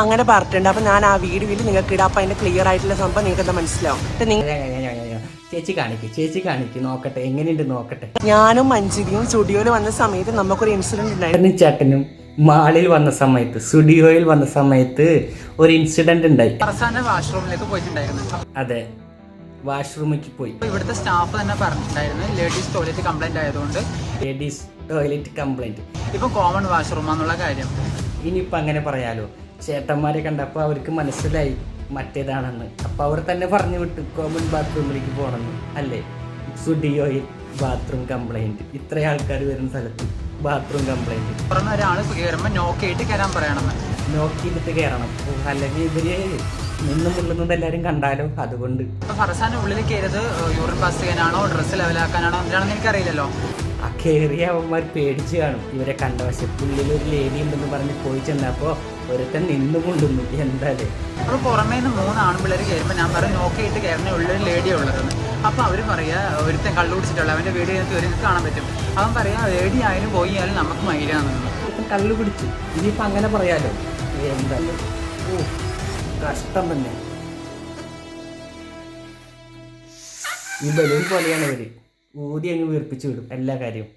അങ്ങനെ പറഞ്ഞിട്ടുണ്ട്. അപ്പൊ ഞാൻ ആ വീട് വീഡിയോയിൽ നിങ്ങൾക്ക് ഇടാം. അപ്പൊ അതിന്റെ ക്ലിയർ ആയിട്ടുള്ള സംഭവം നിങ്ങൾക്ക് എന്താ മനസ്സിലാവും? ചേച്ചി കാണിക്കും ചേച്ചി കാണിക്കും. നോക്കട്ടെ എങ്ങനെയുണ്ട് നോക്കട്ടെ? ഞാനും മഞ്ജരിയും സ്റ്റുഡിയോയിൽ വന്ന സമയത്ത് നമുക്കൊരു ഇൻസിഡന്റ് ഉണ്ടായിരുന്നു ചേട്ടനും മാളിൽ വന്ന സമയത്ത് സ്റ്റുഡിയോയിൽ വന്ന സമയത്ത് ഒരു ഇൻസിഡന്റ് ഉണ്ടായി. അവസാനം വാഷ്റൂമിലേക്ക് പോയിട്ടുണ്ടായിരുന്നു. അതെ വാഷ്റൂമിലേക്ക് പോയി. ഇവിടുത്തെ സ്റ്റാഫ് തന്നെ പറഞ്ഞിട്ടുണ്ടായിരുന്നു. ലേഡീസ് ടോയ്ലറ്റ് കംപ്ലൈന്റ് ആയതുകൊണ്ട്. ലേഡീസ് ടോയ്ലറ്റ് കംപ്ലൈന്റ് ഇപ്പൊ കോമൺ വാഷ്റൂമാന്നുള്ള കാര്യം. ഇനിയിപ്പോ അങ്ങനെ പറയാലോ. ചേട്ടന്മാരെ കണ്ടപ്പോൾ അവർക്ക് മനസ്സിലായി മറ്റേതാണെന്ന്. അപ്പോൾ അവർ തന്നെ പറഞ്ഞു വിട്ടു കോമൺ ബാത്റൂമിലേക്ക് പോകണമെന്ന് അല്ലേ? സുഡിയോയിൽ ബാത്റൂം കംപ്ലൈന്റ്. ഇത്ര ആൾക്കാർ വരുന്ന സ്ഥലത്ത് ബാത്റൂം കംപ്ലൈന്റ്. പറഞ്ഞ ഒരാൾ കയറുമ്പോൾ നോക്കിയിട്ട് കയറാൻ പറയണമെന്ന്. നോക്കി ചെയ്തിട്ട് കയറണം അല്ലെങ്കിൽ ഇവർ നിന്നും ഉള്ളുന്നത് എല്ലാവരും കണ്ടാലോ? അതുകൊണ്ട്. അപ്പൊ ഫർസാന്റെ ഉള്ളിൽ കയറിയത് യൂറിൻ പാസ് ചെയ്യാനാണോ ഡ്രസ്സ് ലെവലാക്കാനാണോ എന്താണെന്ന് എനിക്കറിയില്ലല്ലോ. ആ കയറിയ അവന്മാർ പേടിച്ച് കാണും. ഇവരെ കണ്ട പക്ഷെ ഉള്ളിൽ ഒരു ലേഡി ഉണ്ടെന്ന് പറഞ്ഞ് പോയി ചെന്നപ്പോൾ ഒരുത്തൻ നിന്നു കൊണ്ടുന്നു എന്തായാലും. അപ്പോൾ പുറമേ നിന്ന് മൂന്ന് ആൺപിള്ളേർ കയറുമ്പോൾ ഞാൻ പറഞ്ഞു നോക്കിയിട്ട് കയറുന്ന ഉള്ളൊരു ലേഡി ഉള്ളതെന്ന്. അപ്പോൾ അവർ പറയാ ഒരുത്തൻ കള്ളു കുടിച്ചിട്ടുള്ള അവന്റെ വീഡിയോ ഇതിനകത്ത് ഒരു കാണാൻ പറ്റും. അവൻ പറയാ ലേഡി ആയാലും പോയി ആയാലും നമുക്ക് ഒരുത്തൻ കള്ളു പിടിച്ചു ഇനിയിപ്പോൾ അങ്ങനെ പറയാലോ. എന്താ ഓ കഷ്ടം തന്നെ. ഈ ബലൂൺ പോലെയാണ് ഇവർ. ഊതി അങ്ങ് വീർപ്പിച്ചു വിടും എല്ലാ കാര്യവും.